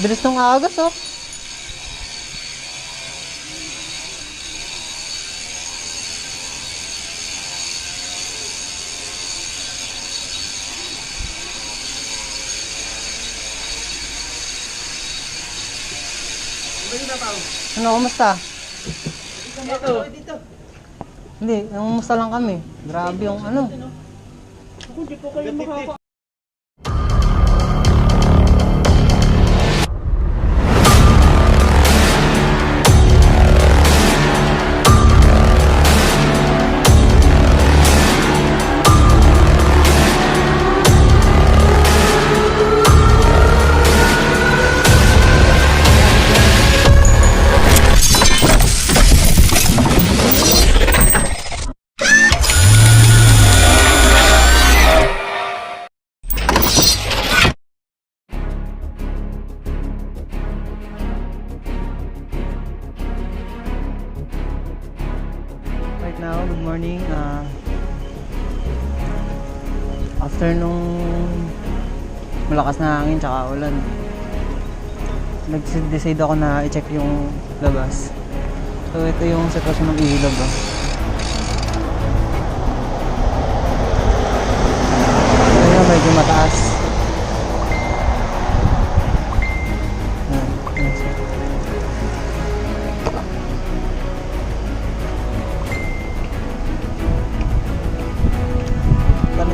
Bilis nung agas, oh. Ano, kumusta? Hindi, namumusta lang kami. Grabe yung ano. Right now, good morning. Uh, after nung malakas na hangin tsaka ulan, nag-decide ako na i-check yung labas. So ito yung sitwasyon ng ilog. Oh.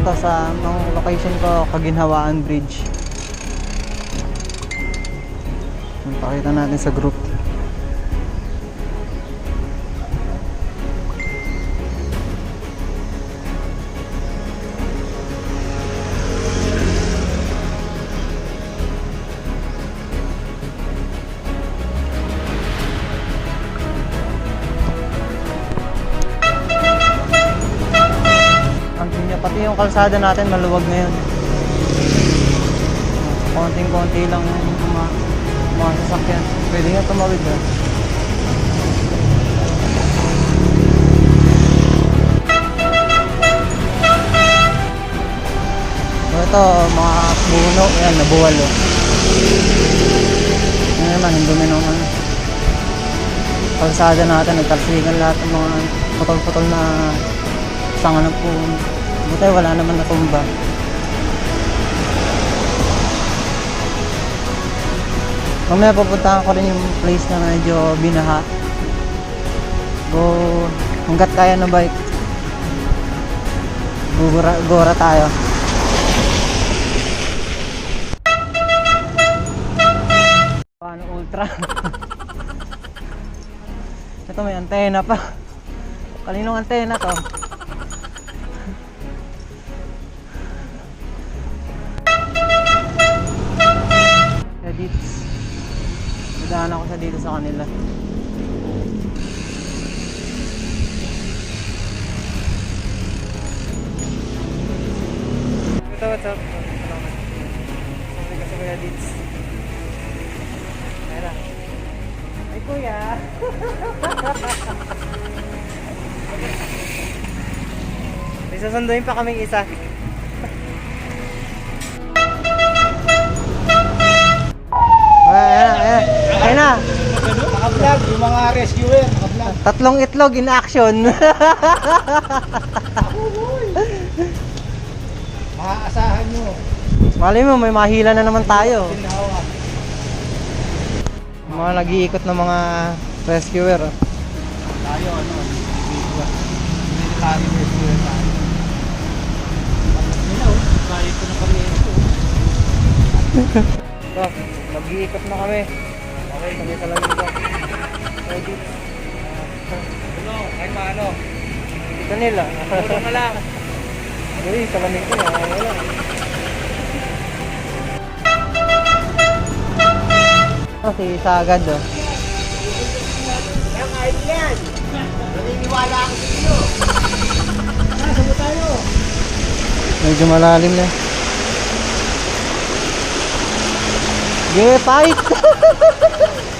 Ganito sa ang location ko, Kaginhawaan Bridge. Pakita natin sa group. Pati yung kalsada natin maluwag ngayon. Konting-konti lang yung mga, mga sasakyan. Pwede nga tumawid ah. So ito, mga buno, yan, nabuwal oh. Yan naman, hindi dumi ano. Kalsada natin, nagtalsikan lahat ng mga putol-putol na sanga ng po. Buti wala naman natumba. Mamaya pupuntahan ko rin yung place na medyo binaha. Go, hanggat kaya ng bike. Gugura, gora tayo. Paano ultra? Ito may antena pa. Kaninong antena to? Nadaan ako sa dito sa kanila. Ito, what's up? Sorry kasi kuya Edits. Mera. Ay kuya! May sasunduin pa kaming isa. Mga rescuer, naka-vlog. Tatlong itlog in action. Maaasahan nyo. Malay mo, may mahila na naman tayo. Mga nag-iikot ng mga rescuer. oh. Tayo, ano, military rescuer tayo. Oh. Kaya ko na kami ito. Ito, nag-iikot na kami. Okay, kami sa lang Ready? Ano, kahit paano. Ito nila. Tulong na lang. Uy, sa lamig ko na. Wala. Oh, si Sagad oh. Kaya kahit yan. Naniniwala ako sa inyo. Nasa mo tayo. Medyo malalim na. Yeah, fight!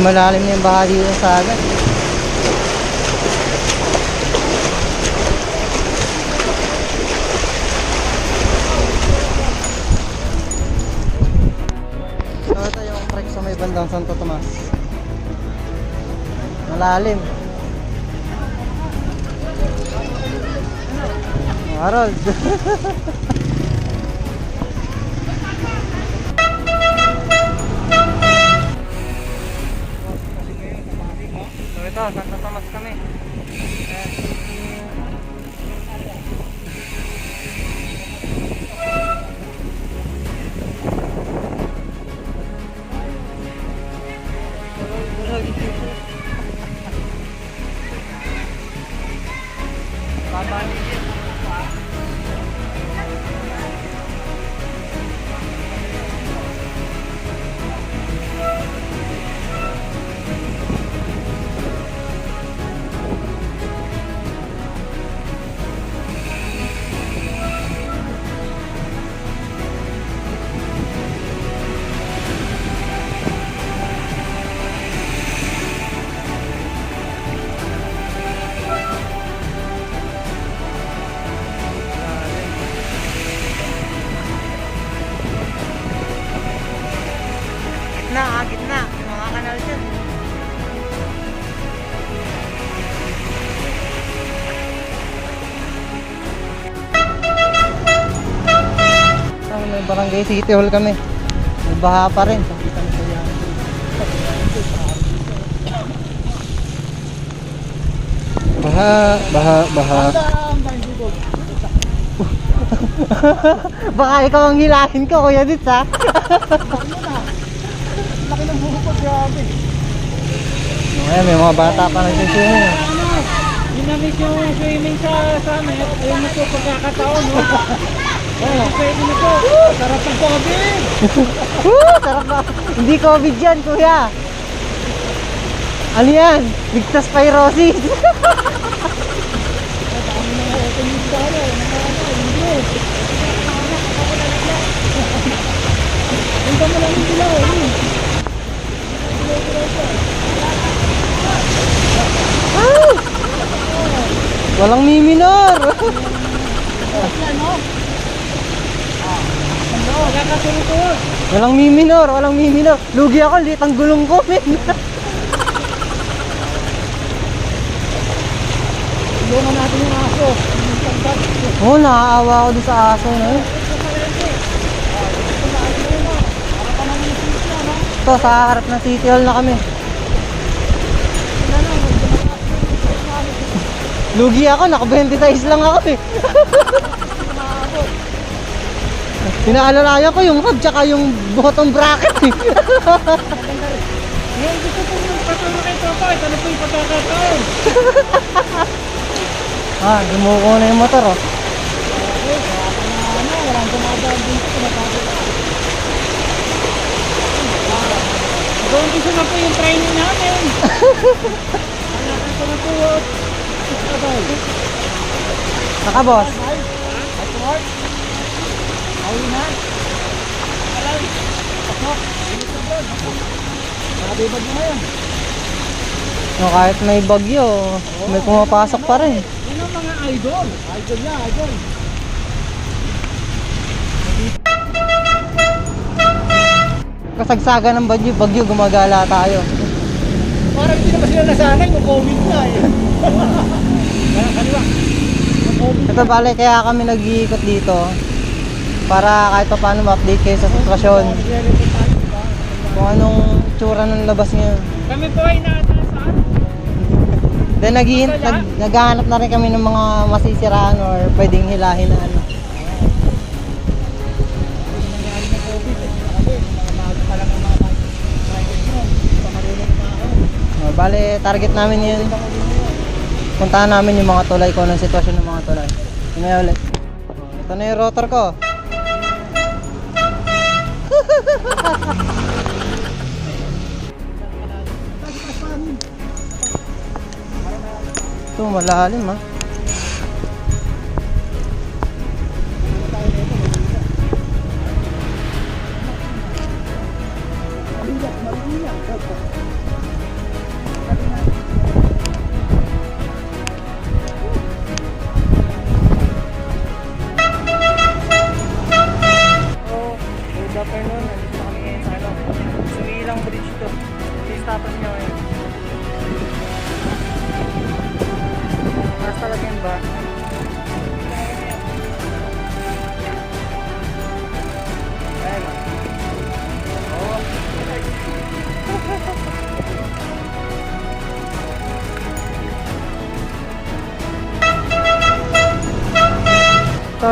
Medyo malalim na yung baha dito sa agad. Yung trek sa may bandang Santo Tomas. Malalim. Harold. May barangay City Hall kami. May baha pa rin. Baha, baha, baha. Baka ikaw ang hilahin ko, Kuya Dits, ha? Laki ng buho ko, grabe. Ayan, may mga bata pa nagsiswimming. ah. Ano? Ginamit yung swimming sa summit. Ayun na po pagkakataon, no? Oh, pwede na po. Sarap ang COVID. Woo! Sarap na. Hindi COVID yan, kuya. Ano yan? Ligtas pyrosis. Dami mo lang yung dilaw! Walang miminor. Ano? Walang miminor, walang miminor. Lugi ako, liit ang gulong ko, men. Tulungan natin yung aso. Oo, oh, naaawa ako doon sa aso yun. Ito, sa harap ng City Hall na kami. Lugi ako, naka-26 lang ako eh. Pinaalalayan ko yung hub tsaka yung bottom bracket eh. Ngayon gusto ko yung kasama kay Papa. Ito na po yung pagkakataon. ah, dumuko na yung motor oh. Ano, walang dumadaan din sa pinapagod. Hanggang gusto na po yung training namin. Hanggang ko na po. Boss. At work. Awi na. Alay. Pasok. Bilis na doon. Grabe ba mo ngayon? No, kahit may bagyo, may pumapasok pa rin. Yun ang mga idol. Idol niya, idol. Kasagsagan ng bagyo, bagyo gumagala tayo. Parang hindi naman sila nasanay COVID na eh. Kaliwa. COVID Ito bale, kaya kami nag-iikot dito para kahit pa paano ma-update kayo sa sitwasyon. Kung anong tsura ng labas ngayon. Kami po ay naatasan. Then naghihin, nag, naghahanap na rin kami ng mga masisiraan or pwedeng hilahin na ano. ng. Uh, bale, target namin yun. Puntahan namin yung mga tulay ko, anong sitwasyon ng mga tulay. Na ulit. Oh, Ito na yung rotor ko. Ito, malalim ah.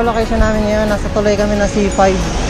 Location namin ngayon. Nasa tuloy kami na C5.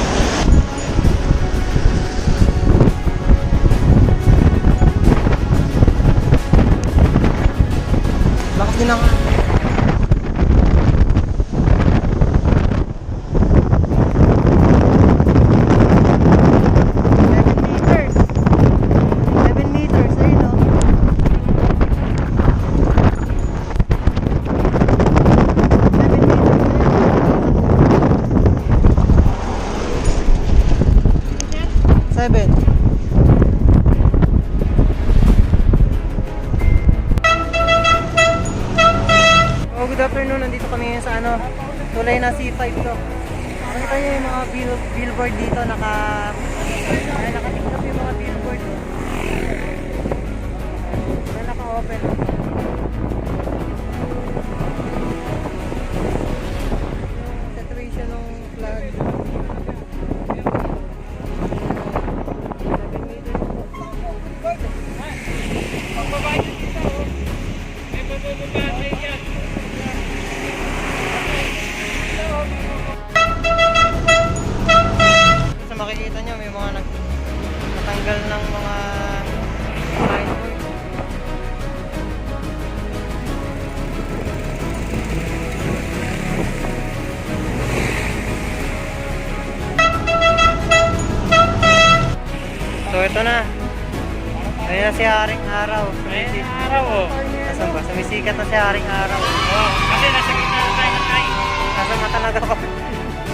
Si Haring Araw. Ayun Araw oh. Nasaan ba? Sumisikat na si Haring Araw. Oh, kasi nasa gitna na tayo ng tayo. Nasa na talaga ako.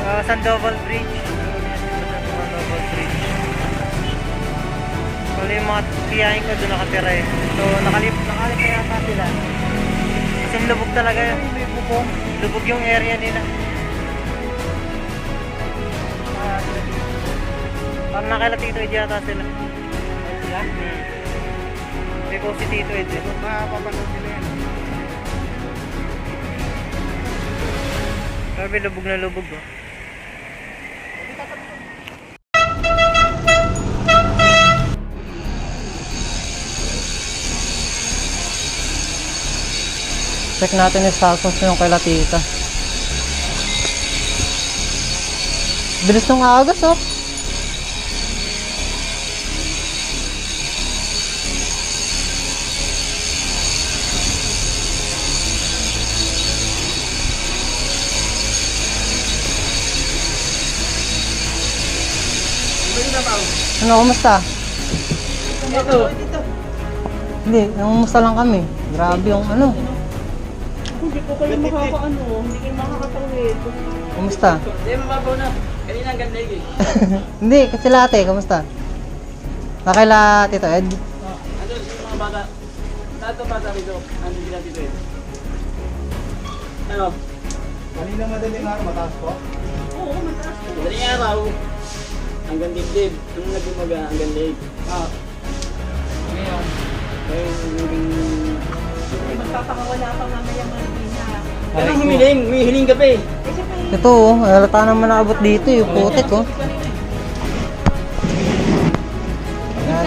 Uh, Sandoval Bridge. Sandoval Bridge. Wala yung mga tiyahin ko doon nakatira eh. So nakalip, nakalip na yata sila. Kasi lubog talaga yun. Lubog yung area nila. Ah, Parang nakala Tito Ed yata sila. Hmm. May po si Tito Ed eh. Mapapanood nila yan. Grabe lubog na lubog oh. Check natin yung status yung kay Latita. Bilis nung agas oh. Ano, kumusta? Ito. Hindi, namumusta lang kami. Grabe yung ano. Hindi po kayo makakaano, hindi kayo makakatawid. Kumusta? Hindi, mababaw na. Kanina ang ganda eh. Hindi, kasi late, kumusta? Nakaila Tito Ed? Oh, ano yung mga bata? Tato bata rito. Ano sila dito eh? Ano? Kanina madaling araw, mataas po. Oo, mataas po. Madaling araw. Hanggang dibdib. Nung nag-umaga, hanggang leg. Ah. Ngayon. Ngayon, naging... Magpapaka wala pa mamaya mga niya. Anong humiling? Humihiling ka pa eh. Ito oh, halata naman naabot dito yung putik oh. Ayan.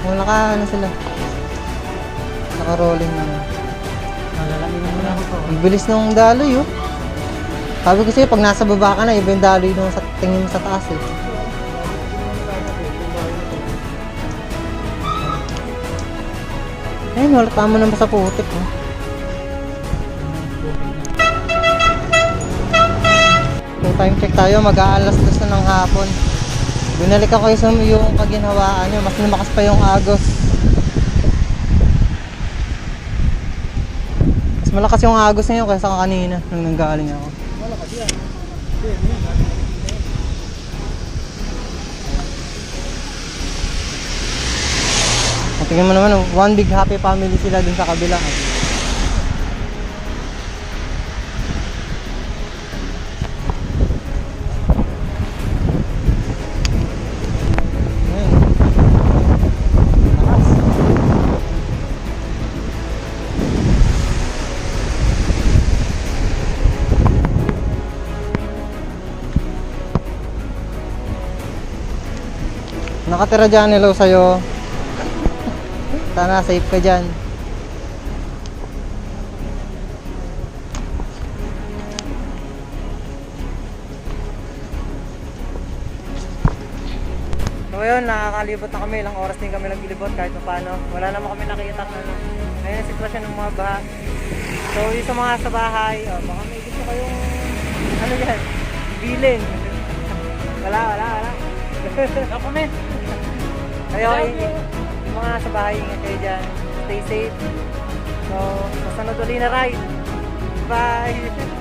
Wala ka, ano sila? Naka-rolling na. Ang bilis nung daloy oh. Sabi ko sa'yo, pag nasa baba ka na, iba yung daloy nung sa tingin sa taas eh. Ayun, wala tama naman sa putik oh. So time check tayo, mag-aalas dos na ng hapon. Binalik ako yung, yung kaginhawaan nyo, mas lumakas pa yung agos. Malakas yung agos ngayon kaysa kanina nung nanggaling ako. Tingnan mo naman, one big happy family sila dun sa kabila. Nakatira dyan, hello sa'yo. Sana safe ka dyan. So yun, nakakalibot na kami. Ilang oras din kami naglibot kahit pa paano. Wala naman kami nakikita na ano. Ayun ang sitwasyon ng mga baha. So yung sa mga sa bahay, oh, baka may gusto kayong ano yan, bilin. wala, wala, wala. no comment. Kayo, yung mga sa bahay, ingat kayo dyan. Stay safe. So, masunod ulit na ride. Bye!